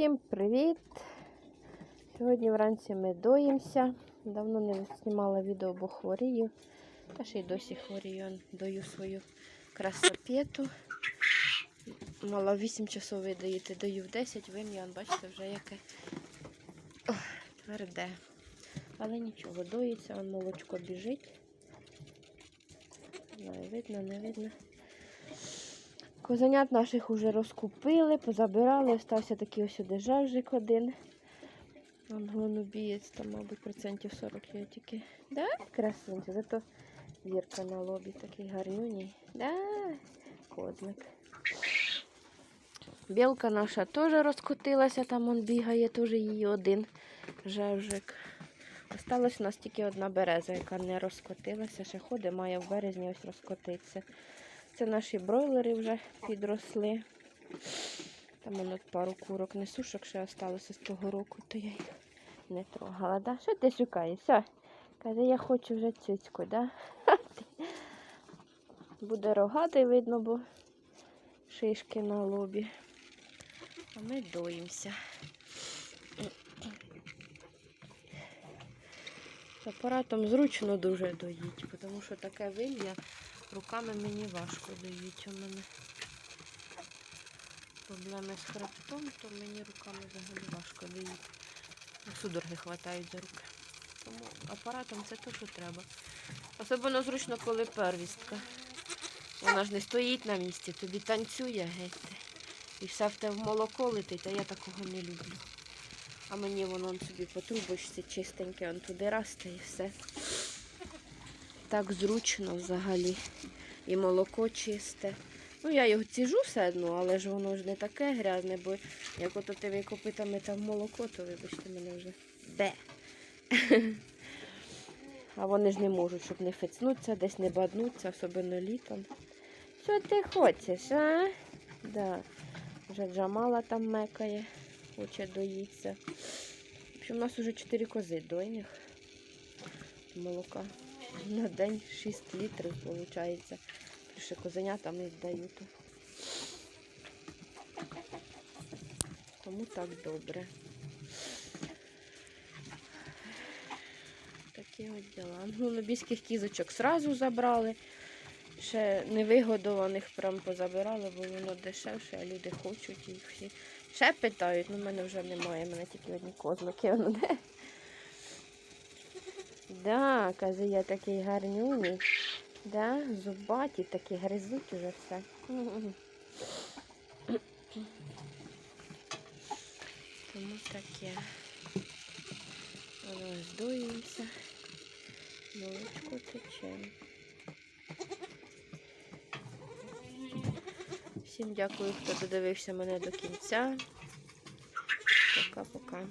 Всім привіт! Сьогодні вранці ми доїмося. Давно не знімала відео, бо хворію. Та ще й досі хворію. Дою свою красопету. Мала 8 часов видоїти, даю в 10, вим'ян, бачите, вже яке Ох, тверде. Але нічого, доїться, молочко біжить. Не видно, не видно. Козенят наших уже розкупили, позабирали, остався такий ось дежавжик один. Голубієць, там, мабуть, процентів 40 є тільки. Да? Красунчик, зато вірка на лобі такий гарнюній. Да, козлик. Білка наша теж розкотилася, там он бігає, теж її один жевжик. Осталась у нас тільки одна береза, яка не розкотилася, ще ходить, має в березні ось розкотитися. Це наші бройлери вже підросли. Там воно пару курок несушок ще осталося з того року, то я їх не трогала. Да? Що ти шукаєш? Все. Каже, я хочу вже цюцьку, да? Буде рогатий видно, бо шишки на лобі. А ми доїмося. З апаратом зручно дуже доїть, тому що таке вим'я руками мені важко доїть у мене. Проблеми з хребтом, то мені руками взагалі важко доїть. Судороги хватають за руки. Тому апаратом це те, що треба. Особливо зручно, коли первістка. Вона ж не стоїть на місці, тобі танцює геть. І все в те в молоко летить, а я такого не люблю. А мені воно собі по трубочці чистеньке, он туди расте і все. Так зручно взагалі. І молоко чисте. Ну, я його ціжу все одно, але ж воно ж не таке грязне, бо як ото тими копитами там молоко, то вибачте мене вже де. А вони ж не можуть, щоб не фицнуться, десь не баднуться, особливо літом. Що ти хочеш, а? Да. Вже Джамала там мекає, хоче доїться. В общем, у нас вже 4 кози дойних молока. На день 6 літрів виходить. Ще козенятам і здають. Тому так добре. Такі от діла. Ну, лобійських кізочок зразу забрали. Ще невигодованих прям позабирали, бо воно дешевше, а люди хочуть їх всі. Ще питають, ну в мене вже немає, в мене тільки одні козлики. Да, каже, я такий гарнюний. Да, зубаті такі гризуть уже все. Тому таке. Роздуємося. Молочко тече. Всім дякую, хто додивився мене до кінця. Пока-пока.